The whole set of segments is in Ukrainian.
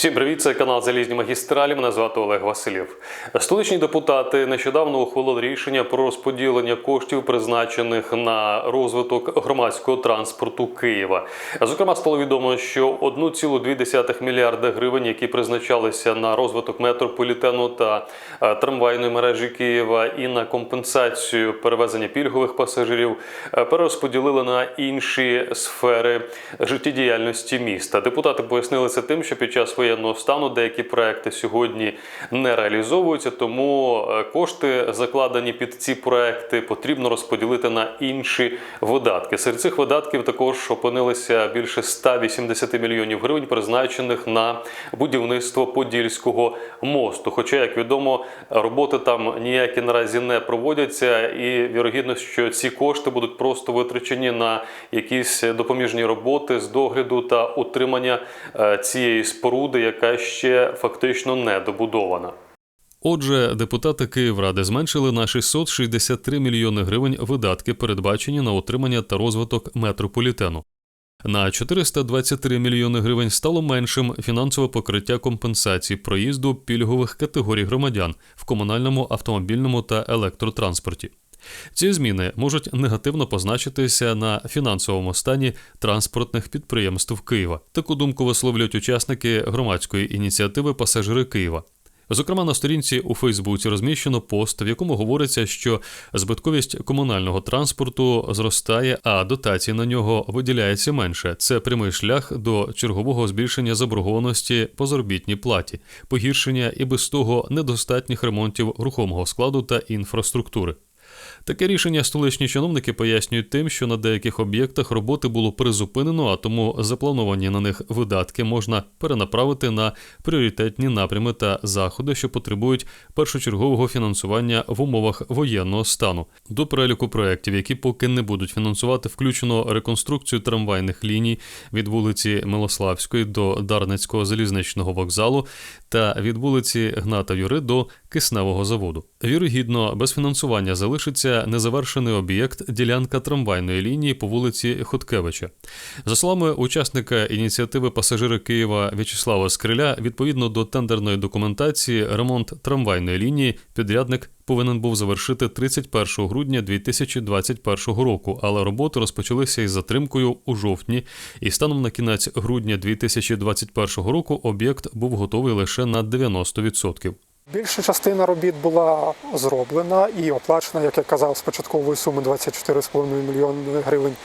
Всім привіт, це канал Залізні магістралі. Мене звати Олег Васильєв. Столичні депутати нещодавно ухвалили рішення про розподілення коштів, призначених на розвиток громадського транспорту Києва. Зокрема, стало відомо, що 1,2 мільярда гривень, які призначалися на розвиток метрополітену та е, трамвайної мережі Києва, і на компенсацію перевезення пільгових пасажирів, е, перерозподілили на інші сфери життєдіяльності міста. Депутати пояснили це тим, що під час воєнного стану деякі проекти сьогодні не реалізовуються, тому е, кошти, закладені під ці проекти, потрібно розподілити на інші видатки. Серед цих видатків також опинилися більше 180 мільйонів гривень, призначених на будівництво Подільського мосту. Хоча, як відомо, роботи там ніякі наразі не проводяться, і вірогідно, що ці кошти будуть просто витрачені на якісь допоміжні роботи з догляду та утримання е, цієї споруди, яка ще фактично не добудована. Отже, депутати Київради зменшили на 663 мільйони гривень видатки, передбачені на утримання та розвиток метрополітену. На 423 мільйони гривень стало меншим фінансове покриття компенсацій проїзду пільгових категорій громадян в комунальному, автомобільному та електротранспорті. Ці зміни можуть негативно позначитися на фінансовому стані транспортних підприємств Києва. Таку думку висловлюють учасники громадської ініціативи Пасажири Києва. Зокрема, на сторінці у Фейсбуці розміщено пост, в якому говориться, що збитковість комунального транспорту зростає, а дотацій на нього виділяється менше. Це прямий шлях до чергового збільшення заборгованості по заробітній платі, погіршення і без того недостатніх ремонтів рухомого складу та інфраструктури. Таке рішення столичні чиновники пояснюють тим, що на деяких об'єктах роботи було призупинено, а тому заплановані на них видатки можна перенаправити на пріоритетні напрями та заходи, що потребують першочергового фінансування в умовах воєнного стану. До переліку проєктів, які поки не будуть фінансувати, включено реконструкцію трамвайних ліній від вулиці Милославської до Дарницького залізничного вокзалу та від вулиці Гната Юри до кисневого заводу. Вірогідно, без фінансування залишиться незавершений об'єкт ділянка трамвайної лінії по вулиці Хоткевича. За словами учасника ініціативи пасажири Києва В'ячеслава Скриля, відповідно до тендерної документації, ремонт трамвайної лінії підрядник повинен був завершити 31 грудня 2021 року, але роботи розпочалися із затримкою у жовтні, і станом на кінець грудня 2021 року об'єкт був готовий лише на 90%. Більша частина робіт була зроблена і оплачена, як я казав, з початкової суми 24,5 мільйони гривень,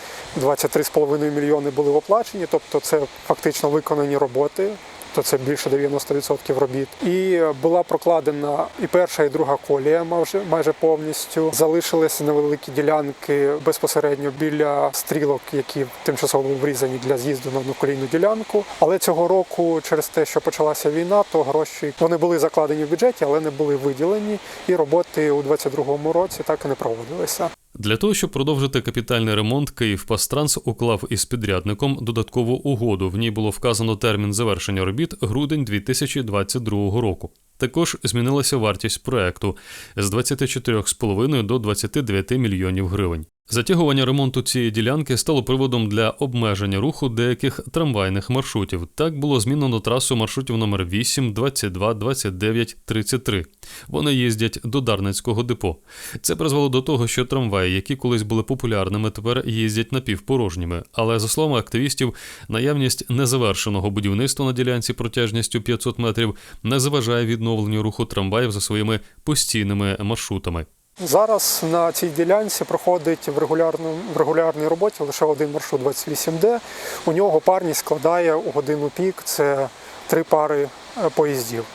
23,5 мільйони були оплачені, тобто це фактично виконані роботи. То це більше 90% робіт. І була прокладена і перша, і друга колія майже майже повністю. Залишилися невеликі ділянки безпосередньо біля стрілок, які тимчасово врізані для з'їзду на одноколійну ділянку. Але цього року, через те, що почалася війна, то гроші вони були закладені в бюджеті, але не були виділені. І роботи у 2022 році так і не проводилися. Для того, щоб продовжити капітальний ремонт, Київпастранс уклав із підрядником додаткову угоду. В ній було вказано термін завершення робіт грудень 2022 року. Також змінилася вартість проекту з 24,5 до 29 мільйонів гривень. Затягування ремонту цієї ділянки стало приводом для обмеження руху деяких трамвайних маршрутів. Так було змінено трасу маршрутів номер 8, 22, 29, 33. Вони їздять до Дарницького депо. Це призвело до того, що трамваї, які колись були популярними, тепер їздять напівпорожніми. Але за словами активістів, наявність незавершеного будівництва на ділянці протяжністю 500 метрів не заважає відновленню руху трамваїв за своїми постійними маршрутами. Зараз на цій ділянці проходить в регулярному в регулярній роботі лише один маршрут 28D. У нього парність складає у годину пік це три пари е, поїздів.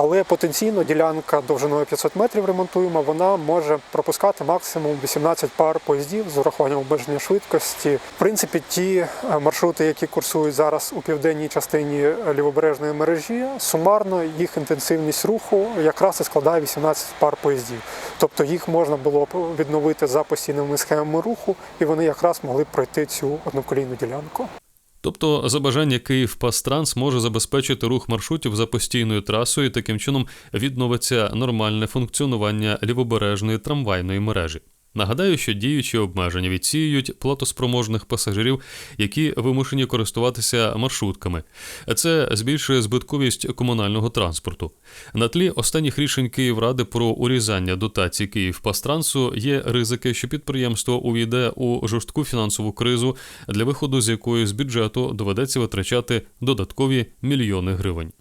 Але потенційно ділянка довжиною 500 метрів ремонтуємо, вона може пропускати максимум 18 пар поїздів з урахуванням обмеження швидкості. В принципі, ті е, маршрути, які курсують зараз у південній частині лівобережної мережі, сумарно їх інтенсивність руху якраз і складає 18 пар поїздів. Тобто їх можна було б відновити за постійними схемами руху, і вони якраз могли б пройти цю одноколійну ділянку. Тобто, за бажання Київ Пастранс може забезпечити рух маршрутів за постійною трасою, і таким чином відновиться нормальне функціонування лівобережної трамвайної мережі. Нагадаю, що діючі обмеження відсіюють платоспроможних пасажирів, які вимушені користуватися маршрутками. Це збільшує збитковість комунального транспорту. На тлі останніх рішень Київради про урізання дотацій Київпастрансу є ризики, що підприємство увійде у жорстку фінансову кризу, для виходу з якої з бюджету доведеться витрачати додаткові мільйони гривень.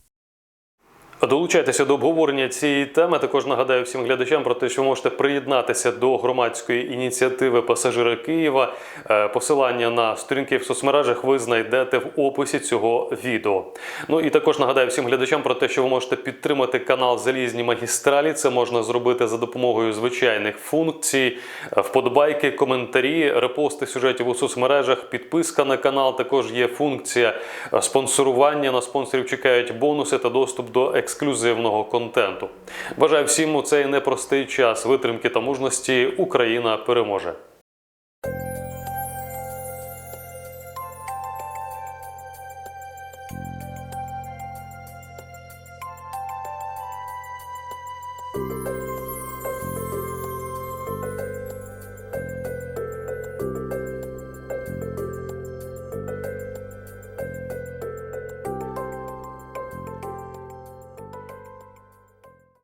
Долучайтеся до обговорення цієї теми. Також нагадаю всім глядачам про те, що ви можете приєднатися до громадської ініціативи Пасажири Києва. Е, Посилання на сторінки в соцмережах ви знайдете в описі цього відео. Ну і також нагадаю всім глядачам про те, що ви можете підтримати канал Залізні магістралі. Це можна зробити за допомогою звичайних функцій, е, вподобайки, коментарі, репости сюжетів у соцмережах, підписка на канал. Також є функція е, спонсорування. На спонсорів чекають бонуси та доступ до ексклюзивного контенту. Бажаю всім у цей непростий час витримки та мужності. Україна переможе.